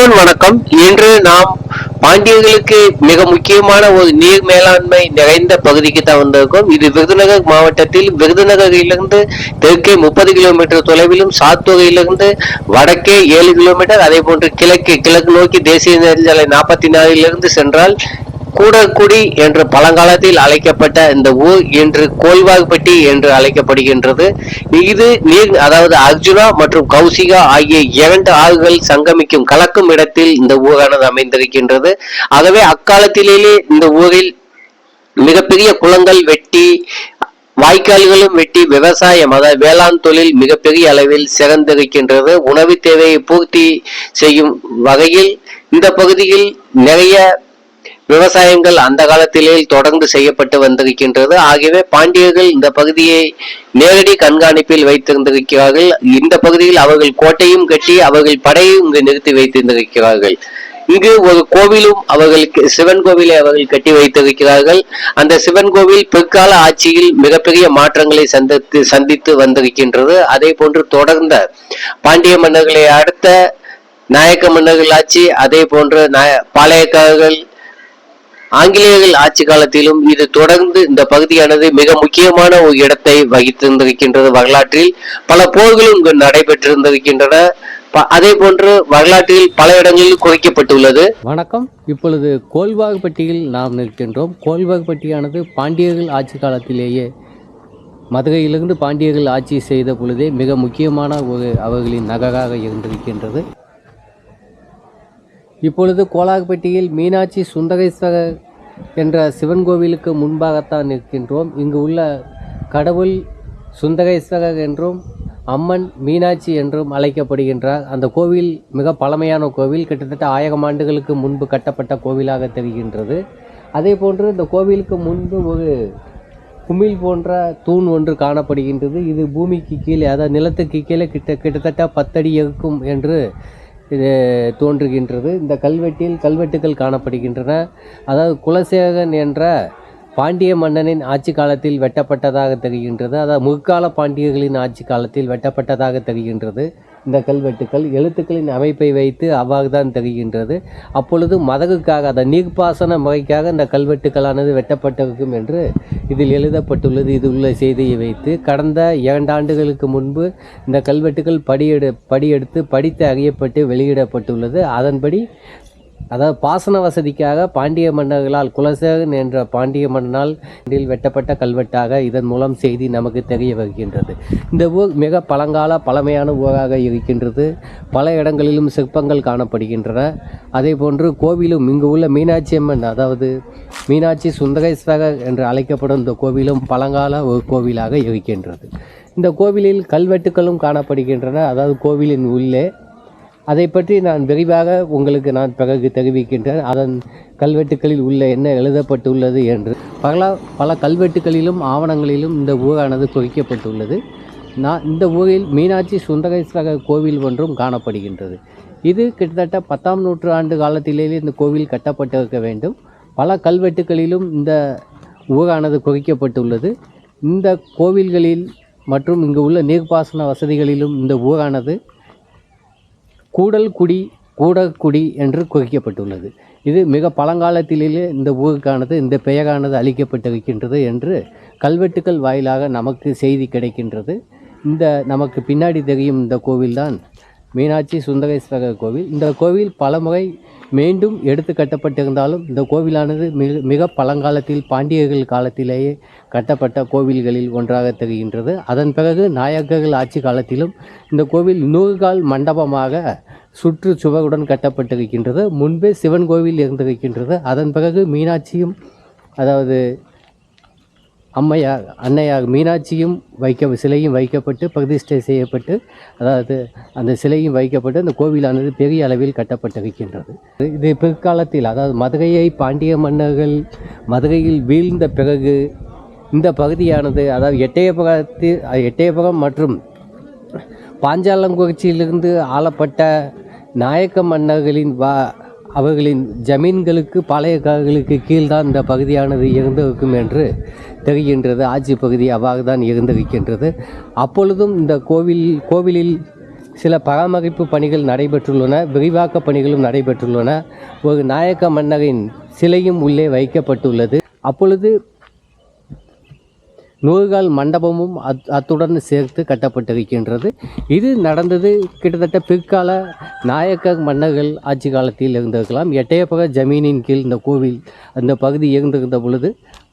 Everyone வணக்கம். இன்று நாம் பாண்டியர்களுக்கு மிக முக்கியமான ஒரு நீர் மேலாண்மை நிறைந்த பகுதிக்கு தான் வந்திருக்கோம். இது விருதுநகர் மாவட்டத்தில் விருதுநகரிலிருந்து தெற்கே முப்பது கிலோமீட்டர் தொலைவிலும் சாத்தூரிலிருந்து வடக்கே ஏழு கிலோமீட்டர் அதே போன்று கிழக்கு கிழக்கு நோக்கி தேசிய நெடுஞ்சாலை நாற்பத்தி நாலிலிருந்து சென்றால் கூடக்குடி என்று பழங்காலத்தில் அழைக்கப்பட்ட இந்த ஊர் இன்று கோல்வாக்பட்டி என்று அழைக்கப்படுகின்றது. இது நீர் அதாவது அர்ஜுனா மற்றும் கௌசிகா ஆகிய இரண்டு ஆறுகள் சங்கமிக்கும் கலக்கும் இடத்தில் இந்த ஊரானது அமைந்திருக்கின்றது. ஆகவே அக்காலத்திலேயே இந்த ஊரில் மிகப்பெரிய குளங்கள் வெட்டி வாய்க்கால்களும் வெட்டி விவசாயம் அதாவது வேளாண் தொழில் மிகப்பெரிய அளவில் சிறந்திருக்கின்றது. உணவு தேவையை பூர்த்தி செய்யும் வகையில் இந்த பகுதியில் நிறைய விவசாயங்கள் அந்த காலத்திலே தொடர்ந்து செய்யப்பட்டு வந்திருக்கின்றது. ஆகவே பாண்டியர்கள் இந்த பகுதியை நேரடி கண்காணிப்பில் வைத்திருந்திருக்கிறார்கள். இந்த பகுதியில் அவர்கள் கோட்டையும் கட்டி அவர்கள் படையையும் இங்கு நிறுத்தி வைத்திருந்திருக்கிறார்கள். இங்கு ஒரு கோவிலும் அவர்களுக்கு சிவன் கோவிலை அவர்கள் கட்டி வைத்திருக்கிறார்கள். அந்த சிவன் கோவில் பிற்கால ஆட்சியில் மிகப்பெரிய மாற்றங்களை சந்தித்து சந்தித்து வந்திருக்கின்றது. அதே போன்று தொடர்ந்த பாண்டிய மன்னர்களை அடுத்த நாயக்க மன்னர்கள் ஆட்சி அதே போன்று நாய- பாளையக்காரர்கள் ஆங்கிலேயர்கள் ஆட்சி காலத்திலும் இது தொடர்ந்து இந்த பகுதியானது மிக முக்கியமான ஒரு இடத்தை வகித்திருந்திருக்கின்றது. வரலாற்றில் பல போர்களும் இங்கு நடைபெற்றிருந்திருக்கின்றன. ப- அதே போன்று வரலாற்றில் பல இடங்களில் குறைக்கப்பட்டுள்ளது. வணக்கம். இப்பொழுது கோல்வாகுப்பட்டியில் நாம் நிற்கின்றோம். கோல்வாகுப்பட்டியானது பாண்டியர்கள் ஆட்சி காலத்திலேயே மதுரையிலிருந்து பாண்டியர்கள் ஆட்சி செய்த பொழுதே மிக முக்கியமான ஒரு அவர்களின் நகராக இருந்திருக்கின்றது. இப்பொழுது கோலாகப்பட்டியில் மீனாட்சி சுந்தரேஸ்வரர் என்ற சிவன் கோவிலுக்கு முன்பாகத்தான் நிற்கின்றோம். இங்கு உள்ள கடவுள் சுந்தரேஸ்வரர் என்றும் அம்மன் மீனாட்சி என்றும் அழைக்கப்படுகின்றார். அந்த கோவில் மிக பழமையான கோவில். கிட்டத்தட்ட ஆயிரம் ஆண்டுகளுக்கு முன்பு கட்டப்பட்ட கோவிலாக தெரிகின்றது. அதே போன்று இந்த கோவிலுக்கு முன்பு ஒரு குமிழ் போன்ற தூண் ஒன்று காணப்படுகின்றது. இது பூமிக்கு கீழே அதாவது நிலத்துக்கு கீழே கிட்ட கிட்டத்தட்ட பத்தடி இருக்கும் என்று இது தோன்றுகின்றது. இந்த கல்வெட்டில் கல்வெட்டுகள் காணப்படுகின்றன. அதாவது குலசேகன் என்ற பாண்டிய மன்னனின் ஆட்சி காலத்தில் வெட்டப்பட்டதாக தெரிகின்றது. அதாவது முற்கால பாண்டியர்களின் ஆட்சி காலத்தில் வெட்டப்பட்டதாக தெரிகின்றது. இந்த கல்வெட்டுக்கள் எழுத்துக்களின் அமைப்பை வைத்து அவ்வாறு தான் தெரிகின்றது. அப்பொழுது மதகுக்காக அந்த நீர்ப்பாசன முறைக்காக இந்த கல்வெட்டுக்களானது வெட்டப்பட்டிருக்கும் என்று இதில் எழுதப்பட்டுள்ளது. இது உள்ள செய்தியை வைத்து கடந்த இரண்டாண்டுகளுக்கு முன்பு இந்த கல்வெட்டுகள் படியெடு படியெடுத்து படித்து அறியப்பட்டு வெளியிடப்பட்டுள்ளது. அதன்படி அதாவது பாசன வசதிக்காக பாண்டிய மன்னர்களால் குலசேகன் என்ற பாண்டிய மன்னனால் வெட்டப்பட்ட கல்வெட்டாக இதன் மூலம் செய்தி நமக்கு தெரிய வருகின்றது. இந்த ஊர் மிக பழங்கால பழமையான ஊராக இருக்கின்றது. பல இடங்களிலும் சிற்பங்கள் காணப்படுகின்றன. அதே போன்று கோவிலும் இங்கு உள்ள மீனாட்சி அம்மன் அதாவது மீனாட்சி சுந்தரேஸ்வரர் என்று அழைக்கப்படும் இந்த கோவிலும் பழங்கால ஒரு கோவிலாக இருக்கின்றது. இந்த கோவிலில் கல்வெட்டுகளும் காணப்படுகின்றன. அதாவது கோவிலின் உள்ளே அதை பற்றி நான் விரிவாக உங்களுக்கு நான் பிறகு தெரிவிக்கின்றேன். அதன் கல்வெட்டுக்களில் உள்ள என்ன எழுதப்பட்டுள்ளது என்று. பல பல கல்வெட்டுகளிலும் ஆவணங்களிலும் இந்த ஊரானது குறிக்கப்பட்டுள்ளது. நான் இந்த ஊரில் மீனாட்சி சுந்தரேஸ்வரர் கோவில் ஒன்றும் காணப்படுகின்றது. இது கிட்டத்தட்ட பத்தாம் நூற்றாண்டு காலத்திலேயே இந்த கோவில் கட்டப்பட்டிருக்க வேண்டும். பல கல்வெட்டுகளிலும் இந்த ஊரானது குறிக்கப்பட்டுள்ளது. இந்த கோவில்களில் மற்றும் இங்கு உள்ள நீர்ப்பாசன வசதிகளிலும் இந்த ஊரானது கூடல்குடி கூடக்குடி என்று குறிக்கப்பட்டுள்ளது இது மிக பழங்காலத்திலேயே இந்த ஊருக்கானது இந்த பெயரானது அளிக்கப்பட்டிருக்கின்றது என்று கல்வெட்டுக்கள் வாயிலாக நமக்கு செய்தி கிடைக்கின்றது. இந்த நமக்கு பின்னாடி தெரியும் இந்த கோவில்தான் மீனாட்சி சுந்தரேஸ்வரர் கோவில். இந்த கோவில் பலமுறை மீண்டும் எடுத்து கட்டப்பட்டிருந்தாலும் இந்த கோவிலானது மிக மிக பழங்காலத்தில் பாண்டியர்கள் காலத்திலேயே கட்டப்பட்ட கோவில்களில் ஒன்றாக தெரிகின்றது. அதன் பிறகு நாயக்கர்கள் ஆட்சி காலத்திலும் இந்த கோவில் நூறுகால் மண்டபமாக சுற்று சுவருடன் கட்டப்பட்டிருக்கின்றது. முன்பே சிவன் கோவில் இருந்திருக்கின்றது. அதன் பிறகு மீனாட்சியும் அதாவது அம்மையார் அன்னையார் மீனாட்சியும் வைக்க சிலையும் வைக்கப்பட்டு பிரதிஷ்டை செய்யப்பட்டு அதாவது அந்த சிலையும் வைக்கப்பட்டு அந்த கோவிலானது பெரிய அளவில் கட்டப்பட்டிருக்கின்றது. இது பிற்காலத்தில் அதாவது மதுரையை பாண்டிய மன்னர்கள் மதுரையில் வீழ்ந்த பிறகு இந்த பகுதியானது அதாவது எட்டயபுரத்தில் எட்டயபுரம் மற்றும் பாஞ்சாலங்குறிச்சியிலிருந்து ஆளப்பட்ட நாயக்க மன்னர்களின் வா அவர்களின் ஜமீன்களுக்கு பாளையக்காரர்களுக்கு கீழ்தான் இந்த பகுதியானது இருந்திருக்கும் என்று தெரிகின்றது. ஆட்சி பகுதி அவ்வாறு தான் இருந்திருக்கின்றது. அப்பொழுதும் இந்த கோவில் கோவிலில் சில பராமரிப்பு பணிகள் நடைபெற்றுள்ளன விரிவாக்க பணிகளும் நடைபெற்றுள்ளன. ஒரு நாயக்க மன்னரின் சிலையும் உள்ளே வைக்கப்பட்டுள்ளது. அப்பொழுது நூறுகால் மண்டபமும் அத் அத்துடன் சேர்த்து கட்டப்பட்டிருக்கின்றது. இது நடந்தது கிட்டத்தட்ட பிற்கால நாயக்க மன்னர்கள் ஆட்சி காலத்தில் இருந்திருக்கலாம். எட்டயப்பக ஜமீனின் கீழ் இந்த கோவில் அந்த பகுதி இருந்திருந்த பொழுது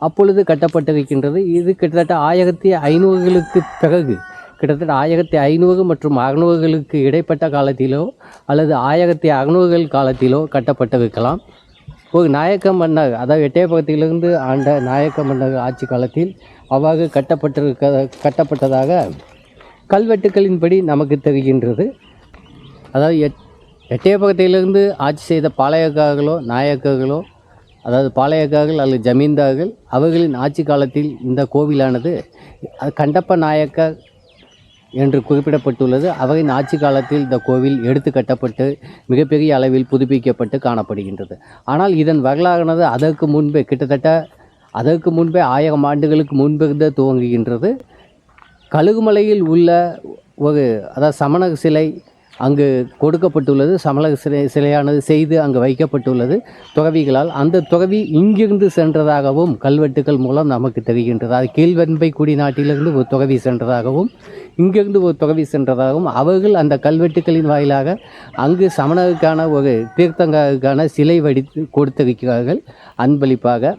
அப்பொழுது கட்டப்பட்டிருக்கின்றது. இது கிட்டத்தட்ட ஆயிரத்தி ஐநூறுகளுக்கு பிறகு கிட்டத்தட்ட ஆயிரத்தி ஐநூறு மற்றும் அறுநூறுகளுக்கு இடைப்பட்ட காலத்திலோ அல்லது ஆயிரத்தி அறுநூறுகள் காலத்திலோ கட்டப்பட்டிருக்கலாம். ஒரு நாயக்க மன்னர் அதாவது எட்டயபகத்திலிருந்து ஆண்ட நாயக்க மன்னர் ஆட்சி காலத்தில் அவ்வாறு கட்டப்பட்டிருக்க கட்டப்பட்டதாக கல்வெட்டுக்களின்படி நமக்கு தெரிகின்றது. அதாவது எட் எட்டயபுரத்திலிருந்து ஆட்சி செய்த பாளையக்காரர்களோ நாயக்கர்களோ அதாவது பாளையக்காரர்கள் அல்லது ஜமீன்தார்கள் அவர்களின் ஆட்சி காலத்தில் இந்த கோவிலானது கண்டப்ப நாயக்கர் என்று குறிப்பிடப்பட்டுள்ளது. அவரின் ஆட்சி காலத்தில் இந்த கோவில் எடுத்து கட்டப்பட்டு மிகப்பெரிய அளவில் புதுப்பிக்கப்பட்டு காணப்படுகின்றது. ஆனால் இதன் வரலாறானது அதற்கு முன்பே கிட்டத்தட்ட அதற்கு முன்பே ஆயிரம் ஆண்டுகளுக்கு முன்பிருந்தே துவங்குகின்றது. கழுகுமலையில் உள்ள ஒரு அதாவது சமணக சிலை அங்கு கொடுக்கப்பட்டுள்ளது. சமணக சிலை சிலையானது செய்து அங்கு வைக்கப்பட்டுள்ளது. துறவிகளால் அந்த துறவி இங்கிருந்து சென்றதாகவும் கல்வெட்டுக்கள் மூலம் நமக்கு தெரிகின்றது. அது கீழ்வெண்பை குடி நாட்டிலிருந்து ஒரு துறவி சென்றதாகவும் இங்கிருந்து ஒரு துறவி சென்றதாகவும் அவர்கள் அந்த கல்வெட்டுக்களின் வாயிலாக அங்கு சமணருக்கான ஒரு தீர்த்தங்கருக்கான சிலை வடித்து கொடுத்திருக்கிறார்கள். அன்பளிப்பாக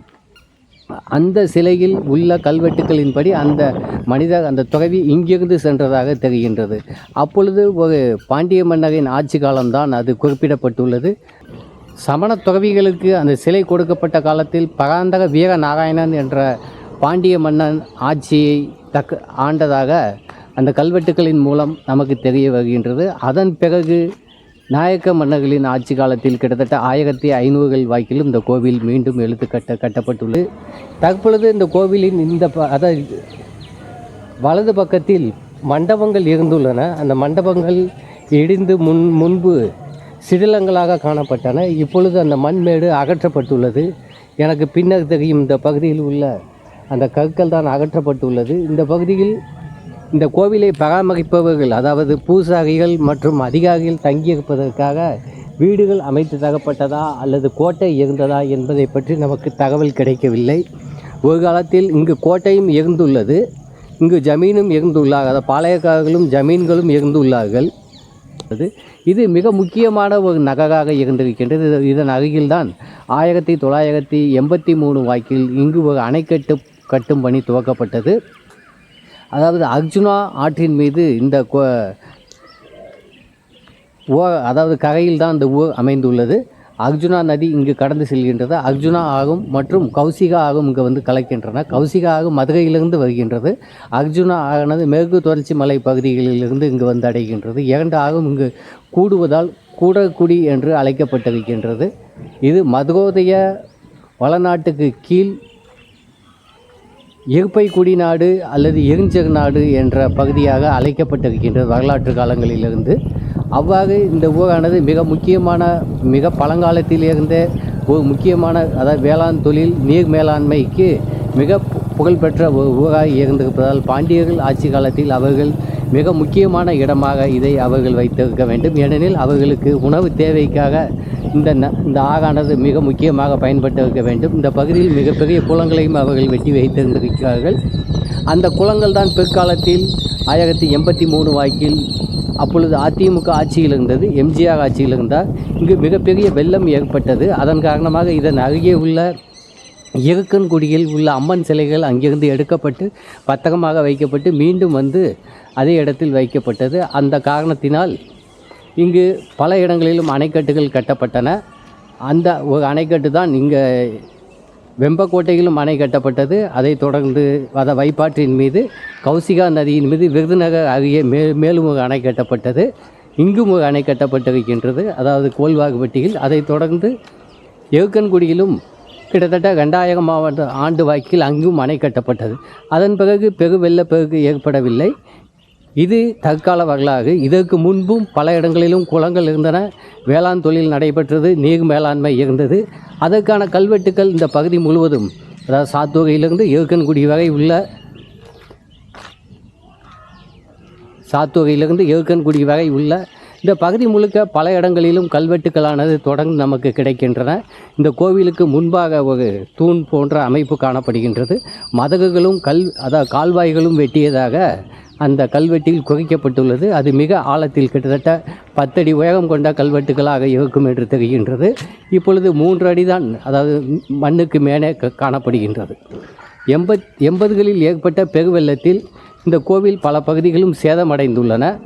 அந்த சிலையில் உள்ள கல்வெட்டுக்களின்படி அந்த மனிதர் அந்த துறவி இங்கிருந்து சென்றதாக தெரிகின்றது. அப்பொழுது ஒரு பாண்டிய மன்னரின் ஆட்சி காலம்தான் அது குறிப்பிடப்பட்டுள்ளது. சமண துறவிகளுக்கு அந்த சிலை கொடுக்கப்பட்ட காலத்தில் பராந்தக வீர நாராயணன் என்ற பாண்டிய மன்னன் ஆட்சியை தக்க ஆண்டதாக அந்த கல்வெட்டுக்களின் மூலம் நமக்கு தெரிய வருகின்றது. அதன் பிறகு நாயக்க மன்னர்களின் ஆட்சி காலத்தில் கிட்டத்தட்ட ஆயிரத்தி ஐநூறுகள் வாய்க்கிலும் இந்த கோவில் மீண்டும் எழுத்து கட்ட கட்டப்பட்டுள்ளது. தற்பொழுது இந்த கோவிலின் இந்த ப- அதாவது வலது பக்கத்தில் மண்டபங்கள் இருந்துள்ளன. அந்த மண்டபங்கள் இடிந்து முன் முன்பு சிதிலங்களாக காணப்பட்டன. இப்பொழுது அந்த மண்மேடு அகற்றப்பட்டுள்ளது. எனக்கு பின்னர் தெரியும் இந்த பகுதியில் உள்ள அந்த கற்கள் தான் அகற்றப்பட்டுள்ளது. இந்த பகுதியில் இந்த கோவிலை பராமரிப்பவர்கள் அதாவது பூசாரிகள் மற்றும் அதிகாரிகள் தங்கியிருப்பதற்காக வீடுகள் அமைத்து தரப்பட்டதா அல்லது கோட்டை இருந்ததா என்பதை பற்றி நமக்கு தகவல் கிடைக்கவில்லை. ஒரு காலத்தில் இங்கு கோட்டையும் இருந்துள்ளது. இங்கு ஜமீனும் இருந்துள்ளார். அதாவது பாளையக்காரர்களும் ஜமீன்களும் இருந்துள்ளார்கள். அது இது மிக முக்கியமான ஒரு நகராக இருந்திருக்கின்றது. இதன் அருகில்தான் ஆயிரத்தி தொள்ளாயிரத்தி எண்பத்தி மூணு வாக்கில் இங்கு ஒரு அணைக்கட்டு கட்டும் பணி துவக்கப்பட்டது. அதாவது அர்ஜுனா ஆற்றின் மீது இந்த கோ ஓ அதாவது கரையில் தான் இந்த ஊர் அமைந்துள்ளது. அர்ஜுனா நதி இங்கு கடந்து செல்கின்றது. அர்ஜுனா ஆகும் மற்றும் கௌசிகா ஆகும் இங்கே வந்து கலக்கின்றன. கௌசிகா ஆகும் மதுரையிலிருந்து வருகின்றது. அர்ஜுனா ஆகினது மேற்கு தொடர்ச்சி மலை பகுதிகளிலிருந்து இங்கு வந்து அடைகின்றது. இரண்டு ஆகும் இங்கு கூடுவதால் கூடக்குடி என்று அழைக்கப்பட்டிருக்கின்றது. இது மதுரோதய வளநாட்டுக்கு கீழ் இருப்பை குடிநாடு அல்லது எரிஞ்சர் நாடு என்ற பகுதியாக அழைக்கப்பட்டிருக்கின்றது வரலாற்று காலங்களிலிருந்து. அவ்வாறு இந்த ஊரானது மிக முக்கியமான மிக பழங்காலத்திலிருந்தே ஒரு முக்கியமான அதாவது வேளாண் தொழில் நீர் மேலாண்மைக்கு மிக புகழ்பெற்ற ஒரு ஊராக இருந்திருப்பதால் பாண்டியர்கள் ஆட்சி காலத்தில் அவர்கள் மிக முக்கியமான இடமாக இதை அவர்கள் வைத்திருக்க வேண்டும். ஏனெனில் அவர்களுக்கு உணவு தேவைக்காக இந்த ந- இந்த ஆறானது மிக முக்கியமாக பயன்பட்டிருக்க வேண்டும். இந்த பகுதியில் மிகப்பெரிய குளங்களையும் அவர்கள் வெட்டி வைத்திருந்திருக்கிறார்கள். அந்த குளங்கள் தான் பிற்காலத்தில் ஆயிரத்தி எண்பத்தி மூணு வாக்கில் அப்பொழுது அதிமுக ஆட்சியில் இருந்தது எம்ஜிஆர் ஆட்சியில் இருந்தால் இங்கு மிகப்பெரிய வெள்ளம் ஏற்பட்டது. அதன் காரணமாக இதன் அருகே உள்ள இருக்கன்குடியில் உள்ள அம்மன் சிலைகள் அங்கிருந்து எடுக்கப்பட்டு பத்தகமாக வைக்கப்பட்டு மீண்டும் வந்து அதே இடத்தில் வைக்கப்பட்டது. அந்த காரணத்தினால் இங்கு பல இடங்களிலும் அணைக்கட்டுகள் கட்டப்பட்டன. அந்த ஒரு அணைக்கட்டு தான் இங்கே வெம்பக்கோட்டையிலும் அணை கட்டப்பட்டது. அதைத் தொடர்ந்து அத வைப்பாற்றின் மீது கௌசிகா நதியின் மீது விருதுநகர் அருகே மே மேலும் ஒரு அணை கட்டப்பட்டது. இங்கும் ஒரு அணை கட்டப்பட்டிருக்கின்றது. அதாவது கோல்வாகுப்பட்டியில் அதைத் தொடர்ந்து எழுக்கன்குடியிலும் கிட்டத்தட்ட ரெண்டாயிரம் மாவட்ட ஆண்டு வாக்கில் அங்கும் அணை கட்டப்பட்டது. அதன் பிறகு பெரு வெள்ளப்பெருக்கு ஏற்படவில்லை. இது தற்கால வரலாறு. இதற்கு முன்பும் பல இடங்களிலும் குளங்கள் இருந்தன. வேளாண் தொழில் நடைபெற்றது. நீர் மேலாண்மை இருந்தது. அதற்கான கல்வெட்டுக்கள் இந்த பகுதி முழுவதும் அதாவது சாத்தூரையிலிருந்து ஏற்கன்குடி வரை உள்ள சாத்துவகையிலிருந்து ஏற்கன்குடி வரை உள்ள இந்த பகுதி முழுக்க பல இடங்களிலும் கல்வெட்டுக்களானது தொடர்ந்து நமக்கு கிடைக்கின்றன. இந்த கோவிலுக்கு முன்பாக ஒரு தூண் போன்ற அமைப்பு காணப்படுகின்றது. மதகுகளும் கல் அதாவது கால்வாய்களும் வெட்டியதாக அந்த கல்வெட்டில் குறிக்கப்பட்டுள்ளது அது மிக ஆழத்தில் கிட்டத்தட்ட பத்தடி உயரம் கொண்ட கல்வெட்டுகளாக இருக்கும் என்று தெரிகின்றது. இப்பொழுது மூன்று அடி தான் அதாவது மண்ணுக்கு மேலே க- காணப்படுகின்றது. எண்பத் எண்பதுகளில் ஏற்பட்ட பெருவெள்ளத்தில் இந்த கோவில் பல பகுதிகளும் சேதமடைந்துள்ளன.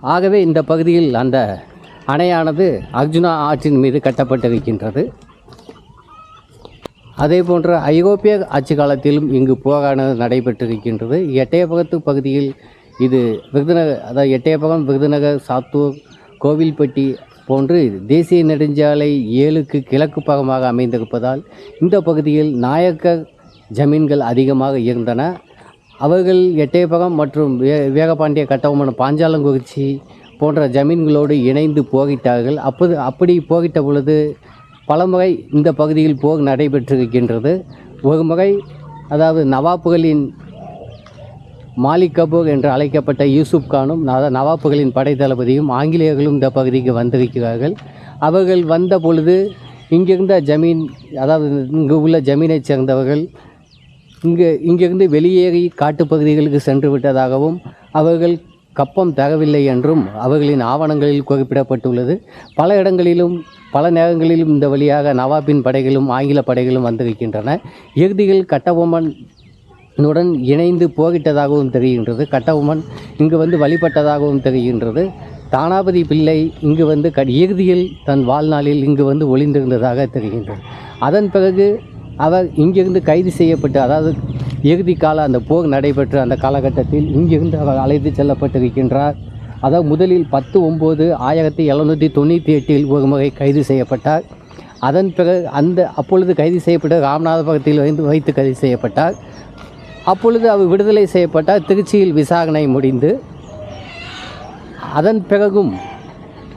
ஆகவே இந்த பகுதியில் அந்த அணையானது அர்ஜுனா ஆற்றின் மீது கட்டப்பட்டிருக்கின்றது. அதே போன்ற ஐரோப்பிய ஆட்சி காலத்திலும் இங்கு போரானது நடைபெற்றிருக்கின்றது. எட்டயபகத்து பகுதியில் இது விருதுநகர் அதாவது எட்டயபகம் விருதுநகர் சாத்தூர் கோவில்பட்டி போன்று தேசிய நெடுஞ்சாலை ஏழுக்கு கிழக்கு பக்கமாக அமைந்திருப்பதால் இந்த பகுதியில் நாயக்கர் ஜமீன்கள் அதிகமாக இருந்தன. அவர்கள் எட்டயபகம் மற்றும் வே வேகபாண்டிய கட்டபொம்மன் பாஞ்சாலங்குறிச்சி போன்ற ஜமீன்களோடு இணைந்து போகிட்டார்கள் அப்போது அப்படி போகிட்ட பொழுது பலமுறை இந்த பகுதியில் போர் நடைபெற்றிருக்கின்றது. ஒரு முறை அதாவது நவாப்புகளின் மாலிக் கபூர் என்று அழைக்கப்பட்ட யூசுப் கானும் நவாப்புகளின் படை தளபதியும் ஆங்கிலேயர்களும் இந்த பகுதிக்கு வந்திருக்கிறார்கள். அவர்கள் வந்த பொழுது இங்கிருந்த ஜமீன் அதாவது இங்கு உள்ள ஜமீனைச் சேர்ந்தவர்கள் இங்கு இங்கிருந்து வெளியேறி காட்டுப்பகுதிகளுக்கு சென்று விட்டதாகவும் அவர்கள் கப்பம் தகவில்லை என்றும் அவர்களின் ஆவணங்களில் குறிப்பிடப்பட்டுள்ளது. பல இடங்களிலும் பல நேரங்களிலும் இந்த வழியாக நவாபின் படைகளும் ஆங்கில படைகளும் வந்திருக்கின்றன. இறுதியில் கட்டபொம்மன் உடன் இணைந்து போகிட்டதாகவும் தெரிகின்றது. கட்டபொம்மன் இங்கு வந்து வழிபட்டதாகவும் தெரிகின்றது. தானாபதி பிள்ளை இங்கு வந்து க இறுதியில் தன் வாழ்நாளில் இங்கு வந்து ஒளிந்திருந்ததாக தெரிகின்றது. அதன் பிறகு அவர் இங்கிருந்து கைது செய்யப்பட்டு அதாவது இறுதி கால அந்த போர் நடைபெற்ற அந்த காலகட்டத்தில் இங்கிருந்து அவர் அழைத்து செல்லப்பட்டிருக்கின்றார். அதாவது முதலில் பத்து ஒம்பது ஆயிரத்தி எழுநூற்றி தொண்ணூற்றி எட்டில் ஒரு முறை கைது செய்யப்பட்டார். அதன் பிறகு அந்த அப்பொழுது கைது செய்யப்பட்ட ராமநாதபுரத்தில் வைத்து வைத்து கைது செய்யப்பட்டார். அப்பொழுது அவர் விடுதலை செய்யப்பட்டார். திருச்சியில் விசாரணை முடிந்து அதன் பிறகும்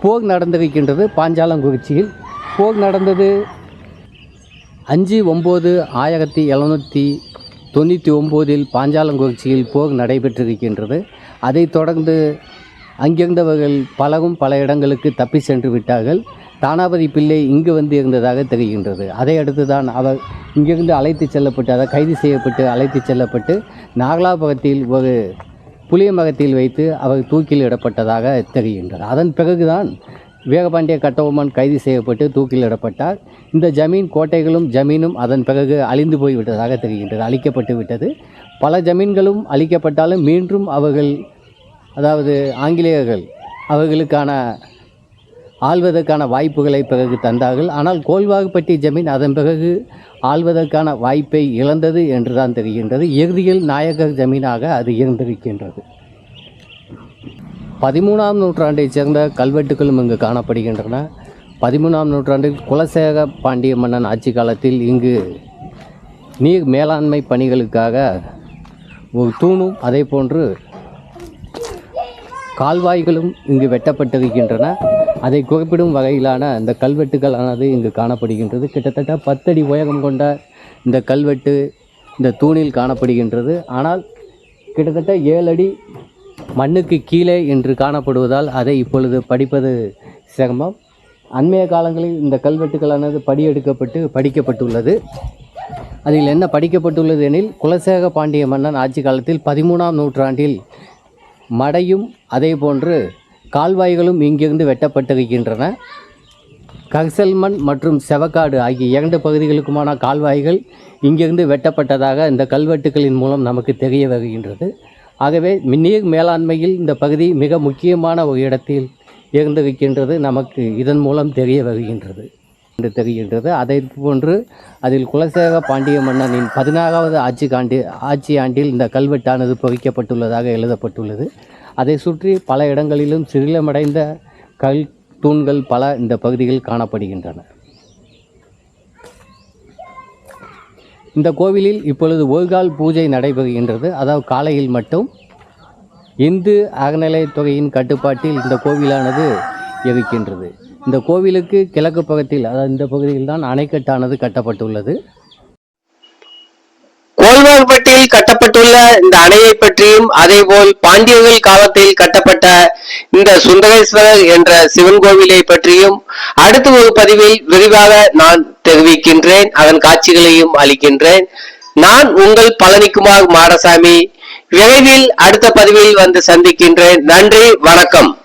போர் நடந்திருக்கின்றது பாஞ்சாலங்குறிச்சியில். போர் நடந்தது அஞ்சு ஒம்பது ஆயிரத்தி எழுநூற்றி தொண்ணூற்றி ஒம்போதில் பாஞ்சாலங்குறிச்சியில் போர் நடைபெற்றிருக்கின்றது. அதைத் தொடர்ந்து அங்கிருந்தவர்கள் பலரும் பல இடங்களுக்கு தப்பி சென்று விட்டார்கள். தானாபதி பிள்ளை இங்கு வந்து இருந்ததாக தெரிகின்றது. அதை அடுத்து தான் அவர் இங்கிருந்து அழைத்து செல்லப்பட்டு அதை கைது செய்யப்பட்டு அழைத்து செல்லப்பட்டு நாகலாபுரத்தில் ஒரு புளிய மரத்தில் வைத்து அவர் தூக்கில் இடப்பட்டதாக தெரிகின்றது. அதன் பிறகுதான் வேகபாண்டிய கட்டபொம்மன் கைது செய்யப்பட்டு தூக்கிலிடப்பட்டார். இந்த ஜமீன் கோட்டைகளும் ஜமீனும் அதன் பிறகு அழிந்து போய் விட்டதாக தெரிகின்றது அழிக்கப்பட்டு விட்டது. பல ஜமீன்களும் அழிக்கப்பட்டாலும் மீண்டும் அவர்கள் அதாவது ஆங்கிலேயர்கள் அவர்களுக்கான ஆள்வதற்கான வாய்ப்புகளை பிறகு தந்தார்கள். ஆனால் கோல்வாகுப்பட்டி ஜமீன் அதன் பிறகு ஆள்வதற்கான வாய்ப்பை இழந்தது என்றுதான் தெரிகின்றது. இறுதியில் நாயகர் ஜமீனாக அது இருந்திருக்கின்றது. பதிமூணாம் நூற்றாண்டைச் சேர்ந்த கல்வெட்டுகளும் இங்கு காணப்படுகின்றன. பதிமூணாம் நூற்றாண்டில் குலசேக பாண்டிய மன்னன் ஆட்சி காலத்தில் இங்கு நீர் மேலாண்மை பணிகளுக்காக ஒரு தூணும் அதே போன்று கால்வாய்களும் இங்கு வெட்டப்பட்டிருக்கின்றன. அதை குறிப்பிடும் வகையிலான இந்த கல்வெட்டுகளானது இங்கு காணப்படுகின்றது. கிட்டத்தட்ட பத்தடி உயரம் கொண்ட இந்த கல்வெட்டு இந்த தூணில் காணப்படுகின்றது. ஆனால் கிட்டத்தட்ட ஏழு அடி மண்ணுக்கு கீழே என்று காணப்படுவதால் அதை இப்பொழுது படிப்பது சிரமம். அண்மைய காலங்களில் இந்த கல்வெட்டுகளானது படியெடுக்கப்பட்டு படிக்கப்பட்டுள்ளது. அதில் என்ன படிக்கப்பட்டுள்ளது எனில் குலசேக பாண்டிய மன்னன் ஆட்சி காலத்தில் பதிமூணாம் நூற்றாண்டில் மடையும் அதே போன்று கால்வாய்களும் இங்கிருந்து வெட்டப்பட்டிருக்கின்றன. கக்சல்மண் மற்றும் செவக்காடு ஆகிய இரண்டு பகுதிகளுக்குமான கால்வாய்கள் இங்கிருந்து வெட்டப்பட்டதாக இந்த கல்வெட்டுகளின் மூலம் நமக்கு தெரிய வருகின்றது. ஆகவே நீர் மேலாண்மையில் இந்த பகுதி மிக முக்கியமான ஒரு இடத்தில் இருந்திருக்கின்றது. நமக்கு இதன் மூலம் தெரிய வருகின்றது என்று தெரிகின்றது. அதை போன்று அதில் குலசேக பாண்டிய மன்னனின் பதினாறாவது ஆட்சி காண்டி ஆட்சி ஆண்டில் இந்த கல்வெட்டானது பொறிக்கப்பட்டுள்ளதாக எழுதப்பட்டுள்ளது. அதை சுற்றி பல இடங்களிலும் சிறிலமடைந்த கல் தூண்கள் பல இந்த பகுதியில் காணப்படுகின்றன. இந்த கோவிலில் இப்பொழுது ஒருகால் பூஜை நடைபெறுகின்றது. அதாவது காலையில் மட்டும் இந்து அறநிலையத்துறையின் கட்டுப்பாட்டில் இந்த கோவிலானது இருக்கின்றது. இந்த கோவிலுக்கு கிழக்கு பக்கத்தில் அதாவது இந்த பகுதியில் தான் அணைக்கட்டானது கட்டப்பட்டுள்ளது. கோல்வார்பட்டியில் கட்டப்பட்டுள்ள இந்த அணையை பற்றியும் அதேபோல் பாண்டியர்கள் காலத்தில் கட்டப்பட்ட இந்த சுந்தரேஸ்வரர் என்ற சிவன் கோவிலை பற்றியும் அடுத்த ஒரு பதிவில் விரிவாக நான் தெரிவிக்கின்றேன் அதன் காட்சிகளையும் அளிக்கின்றேன். நான் உங்கள் பழனிக்குமார் மாடசாமி. விரைவில் அடுத்த பதிவில் வந்து சந்திக்கின்றேன். நன்றி வணக்கம்.